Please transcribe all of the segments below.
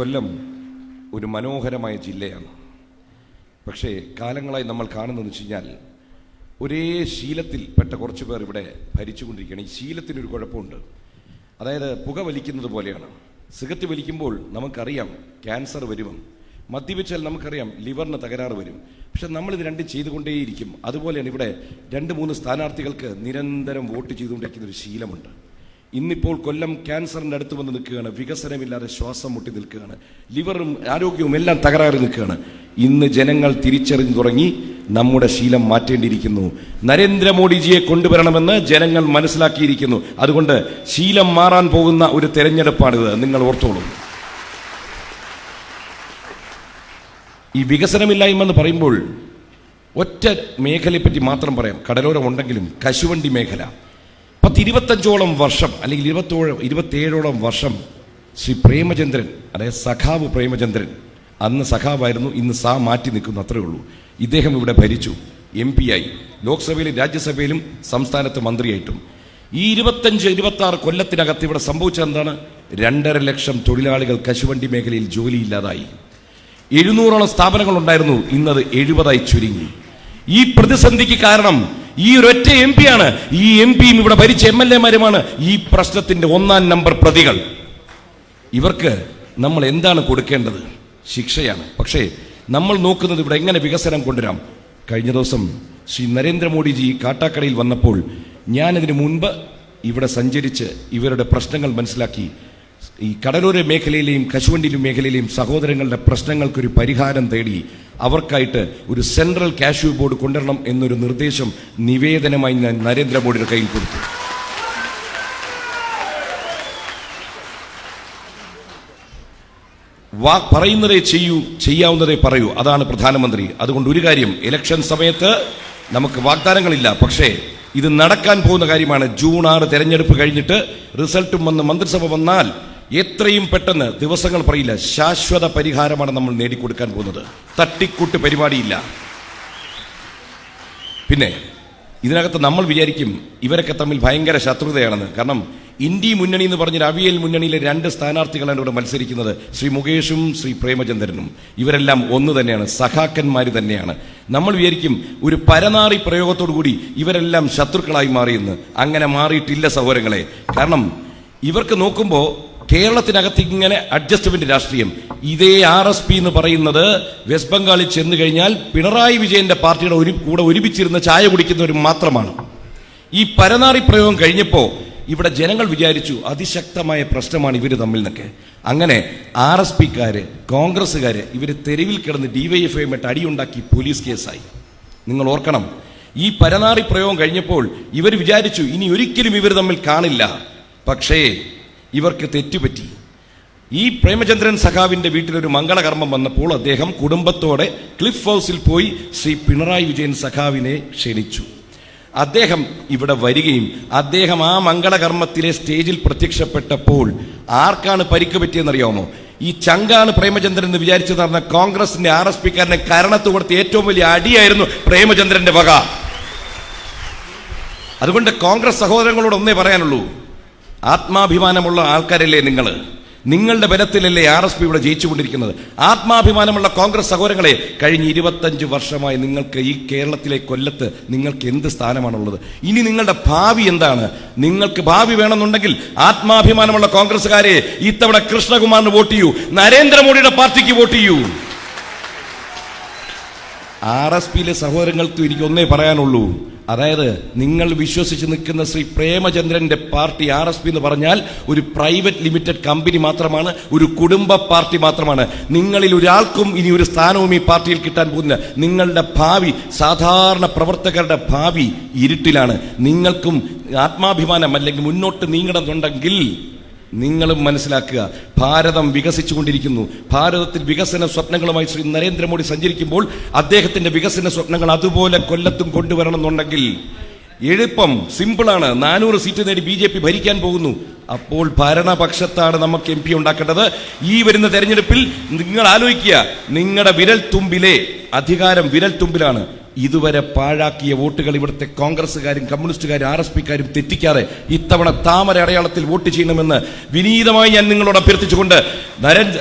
കൊല്ലം ഒരു മനോഹരമായ ജില്ലയാണ്. പക്ഷേ കാലങ്ങളായി നമ്മൾ കാണുന്നതെന്ന് വെച്ച് കഴിഞ്ഞാൽ ഒരേ ശീലത്തിൽപ്പെട്ട കുറച്ച് പേർ ഇവിടെ ഭരിച്ചുകൊണ്ടിരിക്കുകയാണ്. ഈ ശീലത്തിനൊരു കുഴപ്പമുണ്ട്. അതായത് പുക വലിക്കുന്നത് പോലെയാണ്. സിഗരറ്റ് വലിക്കുമ്പോൾ നമുക്കറിയാം ക്യാൻസർ വരുമെന്ന് മദ്യപിച്ചാൽ നമുക്കറിയാം ലിവറിന് തകരാറ് വരും. പക്ഷെ നമ്മളിത് രണ്ടും ചെയ്തുകൊണ്ടേയിരിക്കും. അതുപോലെയാണ് ഇവിടെ രണ്ട് മൂന്ന് സ്ഥാനാർത്ഥികൾക്ക് നിരന്തരം വോട്ട് ചെയ്തുകൊണ്ടിരിക്കുന്ന ഒരു ശീലമുണ്ട്. ഇന്നിപ്പോൾ കൊല്ലം ക്യാൻസറിന്റെ അടുത്ത് വന്ന് നിൽക്കുകയാണ്. വികസനമില്ലാതെ ശ്വാസം മുട്ടി നിൽക്കുകയാണ്. ലിവറും ആരോഗ്യവും എല്ലാം തകരാറി നിൽക്കുകയാണ്. ഇന്ന് ജനങ്ങൾ തിരിച്ചറിഞ്ഞു തുടങ്ങി നമ്മുടെ ശീലം മാറ്റേണ്ടിയിരിക്കുന്നു. നരേന്ദ്രമോദിജിയെ കൊണ്ടുവരണമെന്ന് ജനങ്ങൾ മനസ്സിലാക്കിയിരിക്കുന്നു. അതുകൊണ്ട് ശീലം മാറാൻ പോകുന്ന ഒരു തെരഞ്ഞെടുപ്പാണിത്. നിങ്ങൾ ഓർത്തോളൂ. ഈ വികസനമില്ലായ്മ എന്ന് പറയുമ്പോൾ ഒറ്റ മേഖലയെപ്പറ്റി മാത്രം പറയാം. കടലോരം ഉണ്ടെങ്കിലും കശുവണ്ടി മേഖല. പത്തിരുപത്തഞ്ചോളം വർഷം അല്ലെങ്കിൽ ഇരുപത്തോളം ഇരുപത്തേഴോളം വർഷം ശ്രീ പ്രേമചന്ദ്രൻ അതായത് സഖാവ് പ്രേമചന്ദ്രൻ അന്ന് സഖാവായിരുന്നു ഇന്ന് സാ മാറ്റി നിൽക്കുന്നു അത്രേ ഉള്ളൂ. ഇദ്ദേഹം ഇവിടെ ഭരിച്ചു എം പി ആയി. ലോക്സഭയിലും രാജ്യസഭയിലും സംസ്ഥാനത്ത് മന്ത്രിയായിട്ടും. ഈ ഇരുപത്തഞ്ച് ഇരുപത്തി ആറ് കൊല്ലത്തിനകത്ത് ഇവിടെ സംഭവിച്ചത് എന്താണ്? രണ്ടര ലക്ഷം തൊഴിലാളികൾ കശുവണ്ടി മേഖലയിൽ ജോലിയില്ലാതായി. എഴുന്നൂറോളം സ്ഥാപനങ്ങൾ ഉണ്ടായിരുന്നു ഇന്നത് എഴുപതായി ചുരുങ്ങി. ഈ പ്രതിസന്ധിക്ക് കാരണം ഈ ഒരൊറ്റ എം പി ആണ്. ഈ എം പിയും ഇവിടെ ഭരിച്ച എം എൽ എമാരുമാണ് ഈ പ്രശ്നത്തിന്റെ ഒന്നാം നമ്പർ പ്രതികൾ. ഇവർക്ക് നമ്മൾ എന്താണ് കൊടുക്കേണ്ടത്? ശിക്ഷയാണ്. പക്ഷേ നമ്മൾ നോക്കുന്നത് ഇവിടെ എങ്ങനെ വികസനം കൊണ്ടുവരാം? കഴിഞ്ഞ ദിവസം ശ്രീ നരേന്ദ്രമോദിജി കാട്ടാക്കടയിൽ വന്നപ്പോൾ ഞാനതിനു മുൻപ് ഇവിടെ സഞ്ചരിച്ച് ഇവരുടെ പ്രശ്നങ്ങൾ മനസ്സിലാക്കി. ഈ കടലോര മേഖലയിലെയും കശുവണ്ടിയിലും മേഖലയിലെയും സഹോദരങ്ങളുടെ പ്രശ്നങ്ങൾക്കൊരു പരിഹാരം തേടി അവർക്കായിട്ട് ഒരു സെൻട്രൽ കാഷ്യൂ ബോർഡ് കൊണ്ടുവരണം എന്നൊരു നിർദ്ദേശം നിവേദനമായി ഞാൻ നരേന്ദ്രമോദിയുടെ കയ്യിൽ കൊടുത്തു. വാ പറയുന്നതേ ചെയ്യൂ ചെയ്യാവുന്നതേ പറയൂ. അതാണ് പ്രധാനമന്ത്രി. അതുകൊണ്ട് ഒരു കാര്യം ഇലക്ഷൻ സമയത്ത് നമുക്ക് വാഗ്ദാനങ്ങളില്ല. പക്ഷേ ഇത് നടക്കാൻ പോകുന്ന കാര്യമാണ്. ജൂൺ ആറ് തെരഞ്ഞെടുപ്പ് കഴിഞ്ഞിട്ട് റിസൾട്ടും വന്ന് മന്ത്രിസഭ വന്നാൽ എത്രയും പെട്ടെന്ന് ദിവസങ്ങൾ പറയില്ല. ശാശ്വത പരിഹാരമാണ് നമ്മൾ നേടിക്കൊടുക്കാൻ പോകുന്നത്. തട്ടിക്കൂട്ട് പരിപാടിയില്ല. പിന്നെ ഇതിനകത്ത് നമ്മൾ വിചാരിക്കും ഇവരൊക്കെ തമ്മിൽ ഭയങ്കര ശത്രുതയാണെന്ന്. കാരണം ഇന്ത്യ മുന്നണി എന്ന് പറഞ്ഞ അവിയൽ മുന്നണിയിലെ രണ്ട് സ്ഥാനാർത്ഥികളാണ് ഇവിടെ മത്സരിക്കുന്നത്. ശ്രീ മുകേഷും ശ്രീ പ്രേമചന്ദ്രനും. ഇവരെല്ലാം ഒന്ന് തന്നെയാണ്. സഖാക്കന്മാർ തന്നെയാണ്. നമ്മൾ വിചാരിക്കും ഒരു പരനാറി പ്രയോഗത്തോടു കൂടി ഇവരെല്ലാം ശത്രുക്കളായി മാറിയെന്ന്. അങ്ങനെ മാറിയിട്ടില്ല സഹോദരങ്ങളെ. കാരണം ഇവർക്ക് നോക്കുമ്പോൾ കേരളത്തിനകത്ത് ഇങ്ങനെ അഡ്ജസ്റ്റ്മെന്റ് രാഷ്ട്രീയം. ഇതേ ആർ എസ് പി എന്ന് പറയുന്നത് വെസ്റ്റ് ബംഗാളിൽ ചെന്ന് കഴിഞ്ഞാൽ പിണറായി വിജയന്റെ പാർട്ടിയുടെ ഒരു കൂടെ ഒരുമിച്ചിരുന്ന ചായ കുടിക്കുന്നവർ മാത്രമാണ്. ഈ പരനാറി പ്രയോഗം കഴിഞ്ഞപ്പോൾ ഇവിടെ ജനങ്ങൾ വിചാരിച്ചു അതിശക്തമായ പ്രശ്നമാണ് ഇവർ തമ്മിൽ നിന്നൊക്കെ അങ്ങനെ ആർ എസ് പിക്കാര് കോൺഗ്രസ്സുകാര് ഇവർ തെരുവിൽ കിടന്ന് ഡിവൈഎഫ്ഐയുമായിട്ട് അടിയുണ്ടാക്കി പോലീസ് കേസായി. നിങ്ങൾ ഓർക്കണം ഈ പരനാറി പ്രയോഗം കഴിഞ്ഞപ്പോൾ ഇവർ വിചാരിച്ചു ഇനി ഒരിക്കലും ഇവർ തമ്മിൽ കാണില്ല. പക്ഷേ ഇവർക്ക് തെറ്റുപറ്റി. ഈ പ്രേമചന്ദ്രൻ സഖാവിന്റെ വീട്ടിലൊരു മംഗളകർമ്മം വന്നപ്പോൾ അദ്ദേഹം കുടുംബത്തോടെ ക്ലിഫ് ഹൗസിൽ പോയി ശ്രീ പിണറായി വിജയൻ സഖാവിനെ ക്ഷണിച്ചു. അദ്ദേഹം ഇവിടെ വരികയും അദ്ദേഹം ആ മംഗളകർമ്മത്തിലെ സ്റ്റേജിൽ പ്രത്യക്ഷപ്പെട്ടപ്പോൾ ആർക്കാണ് പരിക്ക് പറ്റിയെന്നറിയാമോ? ഈ ചങ്കാണ് പ്രേമചന്ദ്രൻ എന്ന് വിചാരിച്ചു നടന്ന കോൺഗ്രസിന്റെ ആർ എസ് പിക്കാരനെ കരണത്ത് കൊടുത്ത ഏറ്റവും വലിയ അടിയായിരുന്നു പ്രേമചന്ദ്രന്റെ വക. അതുകൊണ്ട് കോൺഗ്രസ് സഹോദരങ്ങളോട് ഒന്നേ പറയാനുള്ളൂ. ആത്മാഭിമാനമുള്ള ആൾക്കാരല്ലേ നിങ്ങൾ നിങ്ങളുടെ ബലത്തിലല്ലേ ആർ എസ് പി ഇവിടെ ജയിച്ചുകൊണ്ടിരിക്കുന്നത്? ആത്മാഭിമാനമുള്ള കോൺഗ്രസ് സഹോദരങ്ങളെ കഴിഞ്ഞ ഇരുപത്തഞ്ച് വർഷമായി നിങ്ങൾക്ക് ഈ കേരളത്തിലെ കൊല്ലത്ത് നിങ്ങൾക്ക് എന്ത് സ്ഥാനമാണുള്ളത്? ഇനി നിങ്ങളുടെ ഭാവി എന്താണ്? നിങ്ങൾക്ക് ഭാവി വേണമെന്നുണ്ടെങ്കിൽ ആത്മാഭിമാനമുള്ള കോൺഗ്രസ്സുകാരെ ഇത്തവണ കൃഷ്ണകുമാറിന് വോട്ട് ചെയ്യൂ. നരേന്ദ്രമോദിയുടെ പാർട്ടിക്ക് വോട്ട് ചെയ്യൂ. ആർ എസ് പിയിലെ സഹോദരങ്ങൾക്ക് എനിക്ക് ഒന്നേ പറയാനുള്ളൂ. അതായത് നിങ്ങൾ വിശ്വസിച്ച് നിൽക്കുന്ന ശ്രീ പ്രേമചന്ദ്രന്റെ പാർട്ടി ആർ എസ് പി എന്ന് പറഞ്ഞാൽ ഒരു പ്രൈവറ്റ് ലിമിറ്റഡ് കമ്പനി മാത്രമാണ് ഒരു കുടുംബ പാർട്ടി മാത്രമാണ്. നിങ്ങളിൽ ഒരാൾക്കും ഇനി ഒരു സ്ഥാനവും ഈ പാർട്ടിയിൽ കിട്ടാൻ പോകുന്നില്ല. നിങ്ങളുടെ ഭാവി സാധാരണ പ്രവർത്തകരുടെ ഭാവി ഇരുട്ടിലാണ്. നിങ്ങൾക്കും ആത്മാഭിമാനം അല്ലെങ്കിൽ മുന്നോട്ട് നീങ്ങണമെന്നുണ്ടെങ്കിൽ നിങ്ങളും മനസ്സിലാക്കുക. ഭാരതം വികസിച്ചുകൊണ്ടിരിക്കുന്നു. ഭാരതത്തിൽ വികസന സ്വപ്നങ്ങളുമായി ശ്രീ നരേന്ദ്രമോദി സഞ്ചരിക്കുമ്പോൾ അദ്ദേഹത്തിന്റെ വികസന സ്വപ്നങ്ങൾ അതുപോലെ കൊല്ലത്തും കൊണ്ടുവരണം എന്നുണ്ടെങ്കിൽ എളുപ്പം സിമ്പിളാണ്. നാനൂറ് സീറ്റ് നേടി ബി ജെ പി ഭരിക്കാൻ പോകുന്നു. അപ്പോൾ ഭരണപക്ഷത്താണ് നമുക്ക് എം പി ഉണ്ടാക്കേണ്ടത്. ഈ വരുന്ന തെരഞ്ഞെടുപ്പിൽ നിങ്ങൾ ആലോചിക്കുക. നിങ്ങളുടെ വിരൽ തുമ്പിലെ അധികാരം വിരൽ തുമ്പിലാണ് ഇതുവരെ പാഴാക്കിയ വോട്ടുകൾ ഇവിടുത്തെ കോൺഗ്രസ്സുകാരും കമ്മ്യൂണിസ്റ്റുകാരും ആർ എസ് പിക്കാരും തെറ്റിക്കാതെ ഇത്തവണ താമര അടയാളത്തിൽ വോട്ട് ചെയ്യണമെന്ന് വിനീതമായി ഞാൻ നിങ്ങളോട് അഭ്യർത്ഥിച്ചുകൊണ്ട് നരേന്ദ്ര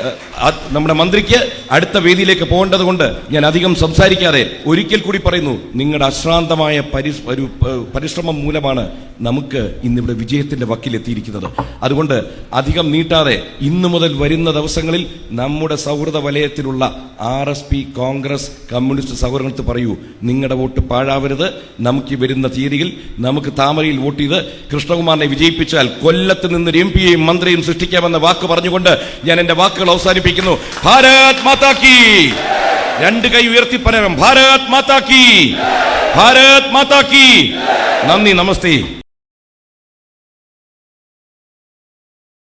നമ്മുടെ മന്ത്രിക്ക് അടുത്ത വേദിയിലേക്ക് പോകേണ്ടതുകൊണ്ട് ഞാൻ അധികം സംസാരിക്കാതെ ഒരിക്കൽ കൂടി പറയുന്നു നിങ്ങളുടെ അശ്രാന്തമായ ഒരു പരിശ്രമം മൂലമാണ് നമുക്ക് ഇന്നിവിടെ വിജയത്തിന്റെ വക്കിലെത്തിയിരിക്കുന്നത് അതുകൊണ്ട് അധികം നീട്ടാതെ ഇന്നു മുതൽ വരുന്ന ദിവസങ്ങളിൽ നമ്മുടെ സൗഹൃദ വലയത്തിലുള്ള ആർ കോൺഗ്രസ് കമ്മ്യൂണിസ്റ്റ് സൗഹൃദത്ത് പറയൂ നിങ്ങളുടെ വോട്ട് പാഴാവരുത്. നമുക്ക് വരുന്ന തീയതിയിൽ നമുക്ക് താമരയിൽ വോട്ട് ചെയ്ത് കൃഷ്ണകുമാറിനെ വിജയിപ്പിച്ചാൽ കൊല്ലത്ത് നിന്ന് എം പിയെയും മന്ത്രിയും സൃഷ്ടിക്കാമെന്ന വാക്ക് പറഞ്ഞുകൊണ്ട് ഞാൻ എന്റെ വാക്കുകൾ അവസാനിപ്പിക്കുന്നു. ഭാരത് മാതാക്കി രണ്ട് കൈ ഉയർത്തി പറയാം ഭാരത് മാതാക്കി ഭാരത് മാതാക്കി നന്ദി നമസ്തേ.